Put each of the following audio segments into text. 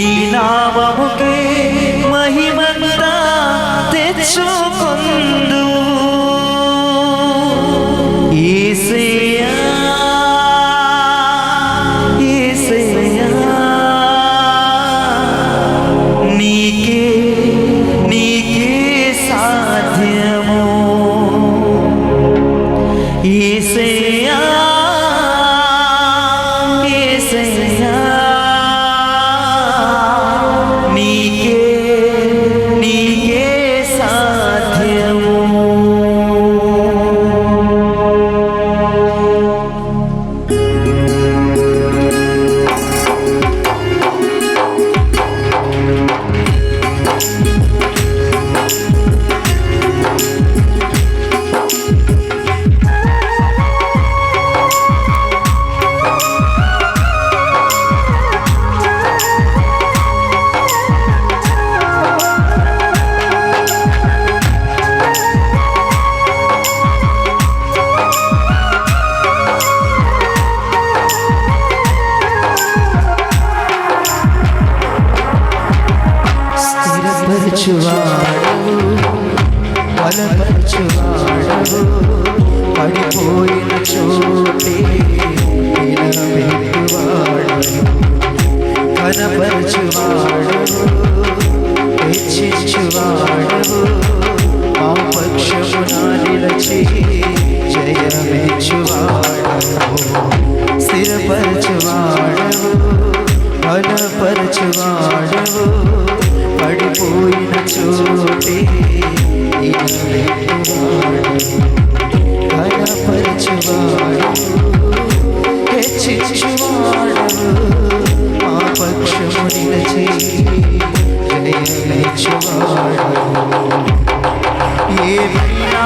నీ నామము true. నిలిచువాడు ఏమైనా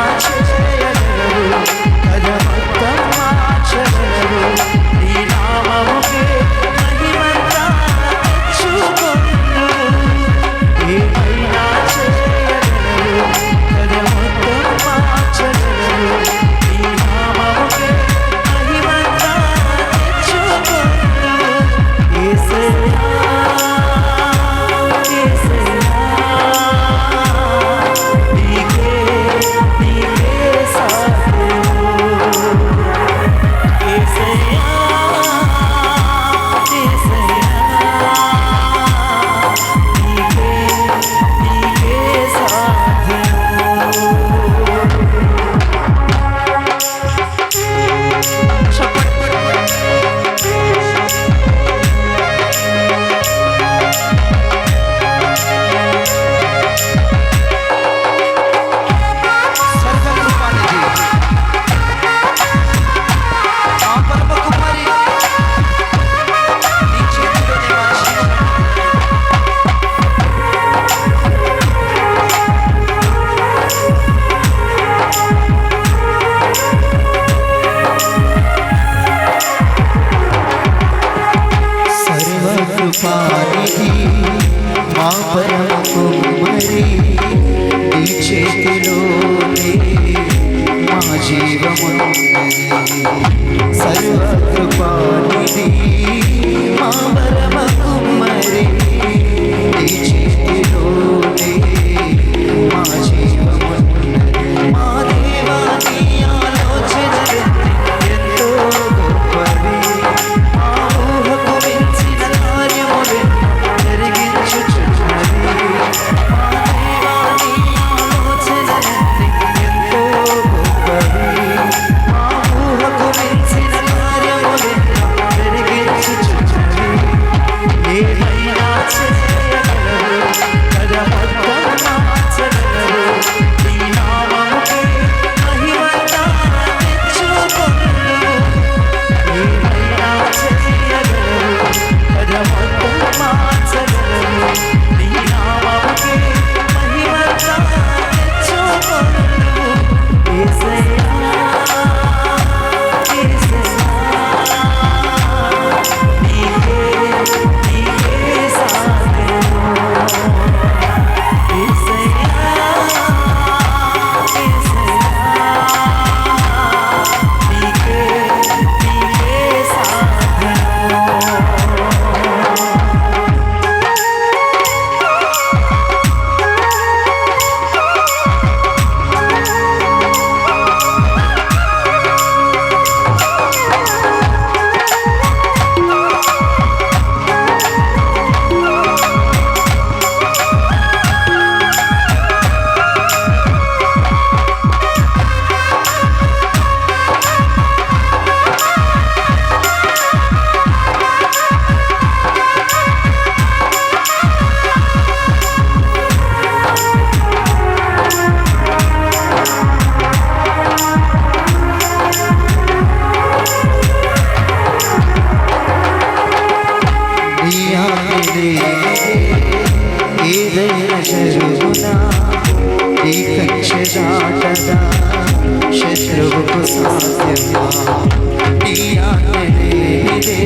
నీదే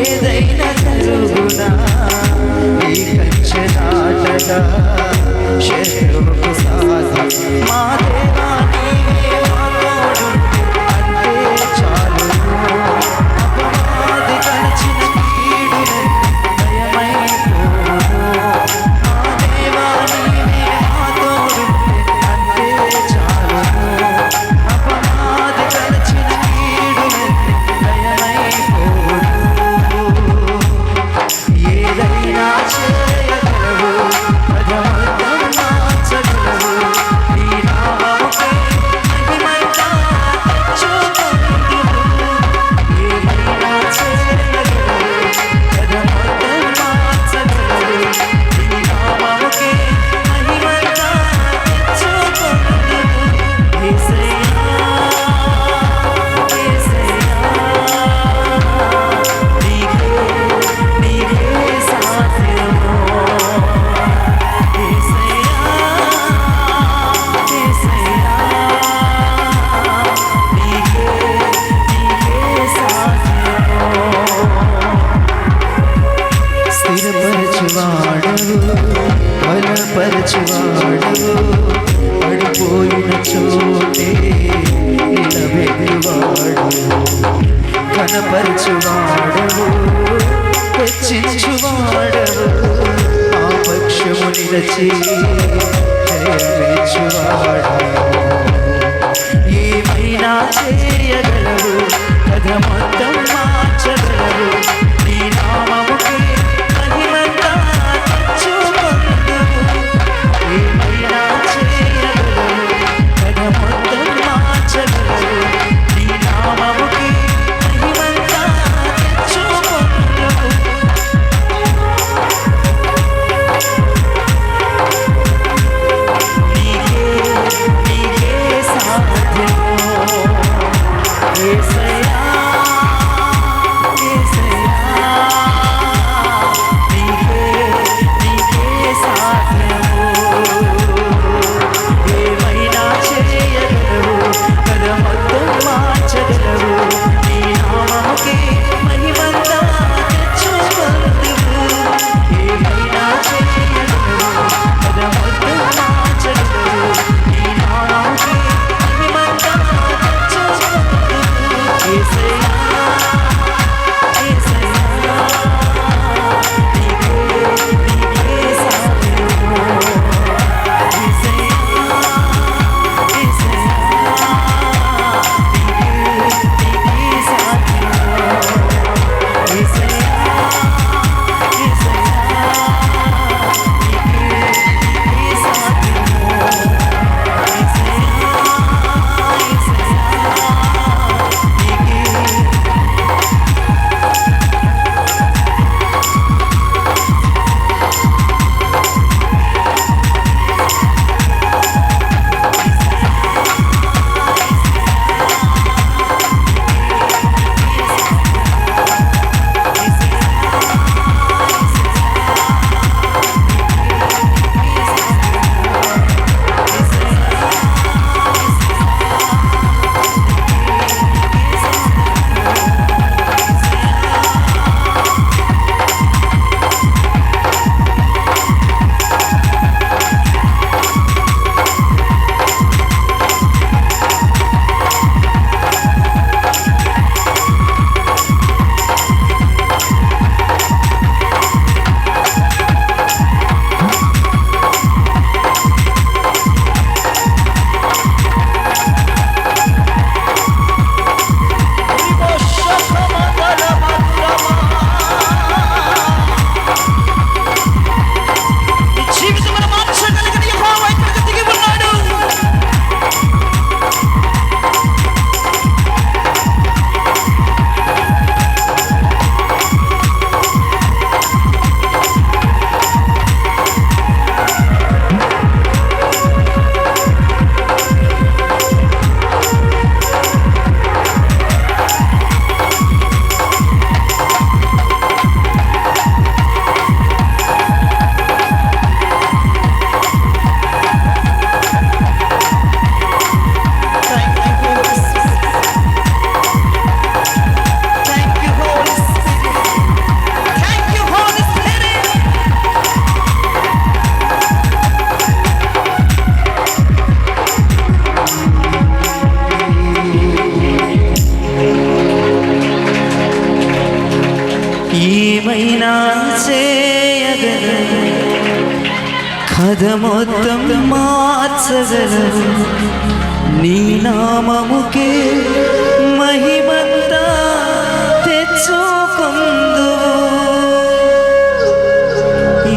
ఏదైనా జరుగునా? ఈ కచ్చ దాటగా శత్రువుకు చేశావు బలపరచువాడు పడిపోయిన చోటే నిలబెదివాడు కనపరచువాడవు తెచ్చించువాడవు ఆ పక్షము నిలచి ఏమైనా చేయగలవు కథ మొత్తం మార్చగలవు నీ నామ కథ మొత్తం మార్చగలవు నీ నామముకే మహిమంతా తెచ్చుకుందు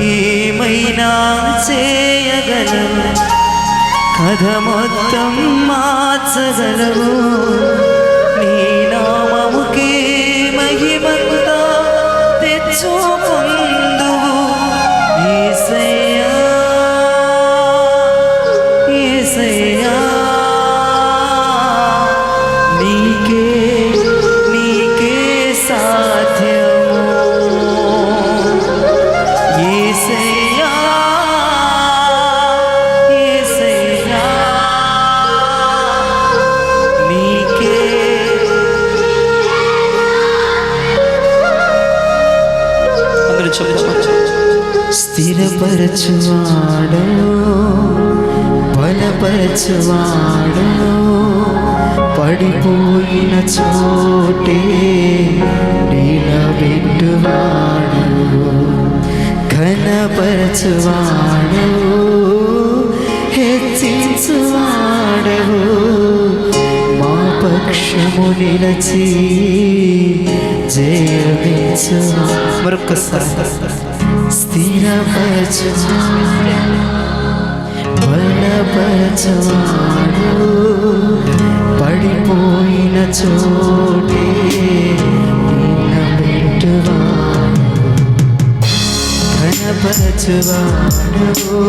ఏమైనా చేయగలవు కథ మొత్తం మార్చగలవు బలపరచువాడు పడిపోయిన చోటే నిలబెట్టువాడు ఘనపరచువాడు హెచ్చించువాడవు మా పక్షము నిలచి జయమించు మరొకసారి స్థిరపరచు బలపరచవాడు పడిపోయిన చోటే నిలబెట్టువాడు ఘనపరచువాడవు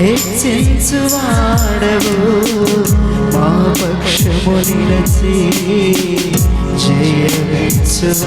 హెచ్చించువాడవు. మా పక్షము నిలచి జయమించువాడవు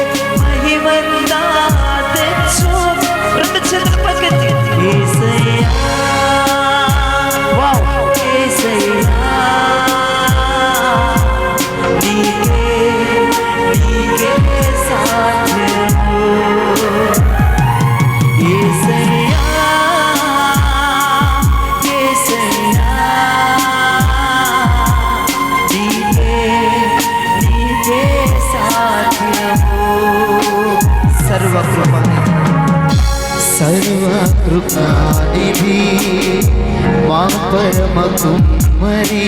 పరమ కుమ్మరి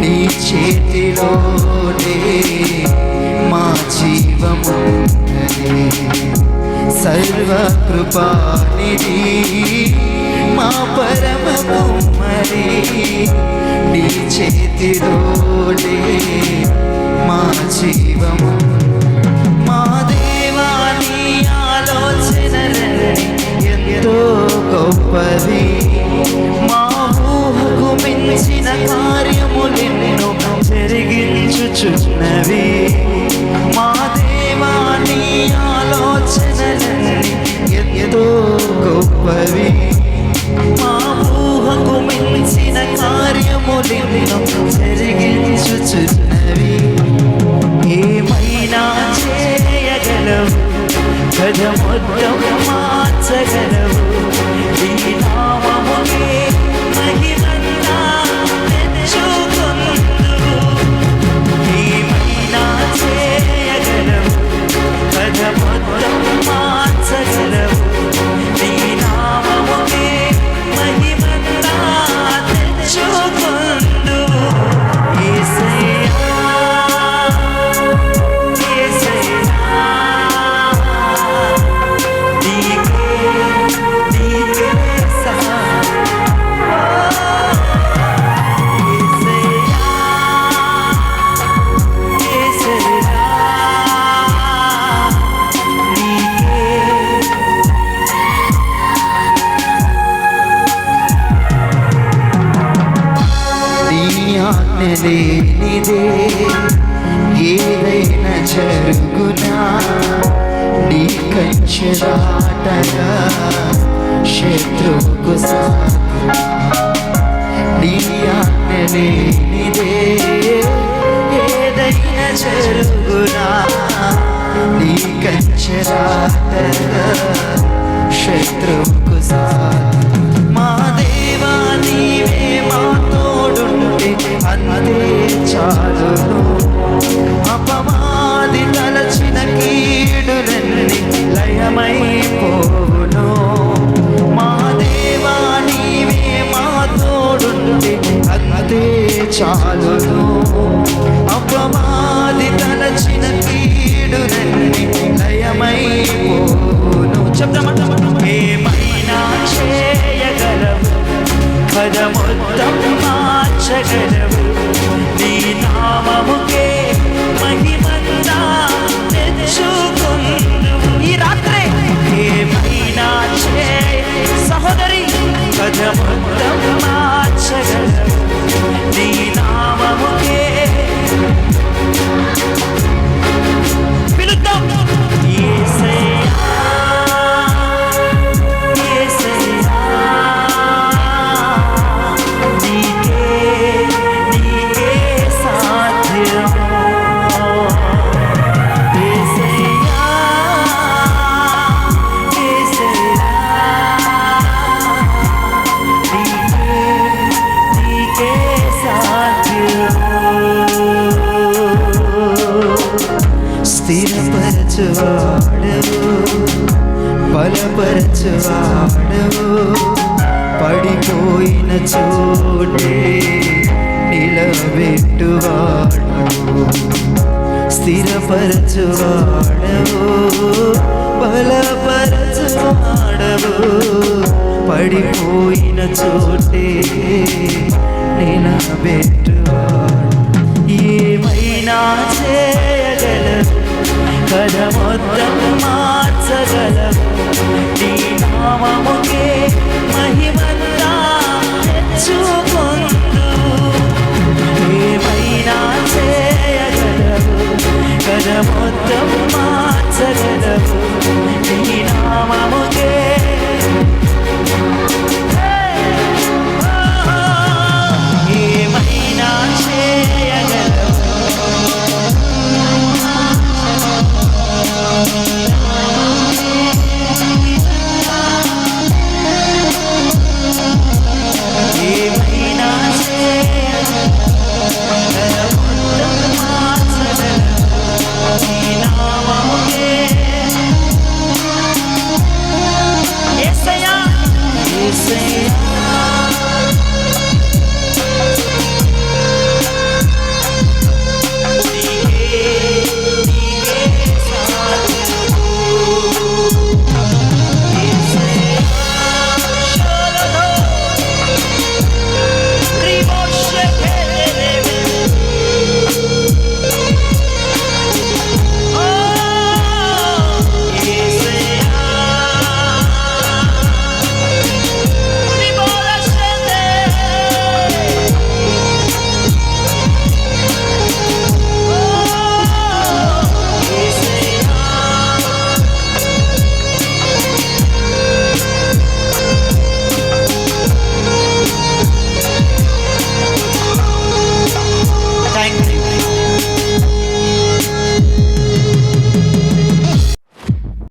నీ చేతిలోనే మా జీవము సర్వకృపానిధి మా పరమ కుమ్మరి నీ చేతిలోనే మా జీవము మా దేవాని ఆలోచన ఎంతో గొప్పది. మా ఊహకు మించిన నిన్ను జరిగించుచున్నవి. మా దేవాని ఆలోచనలని ఎంతో గొప్పవి. మా ఆజ్ఞ లేనిదే ఏదైనా జరుగునా? నీ కంచెరాటగా శత్రువుకు సాధ్యం మా దేవా నీవే మా తోడుంటే చాలును అపమాది తలచిన కీడులన్నీ లయమైపోవును. తోడుంటే అంతే చాలును. అపమాది తలచిన కీడులన్నీ లయమైపోవును చెప్తామంట స్థిరపరచువాడవు బలపరచువాడవు పడిపోయిన చోటే నిలబెట్టువాడు ఏమైనా చేయగలవు కథ మొత్తం మార్చగలవు. నీ నామముకే మహిమంతా తెచ్చుకొందు ఏమైనా చేయగలవు కథ మొత్తం మార్చగలవు. నీ నామముకే.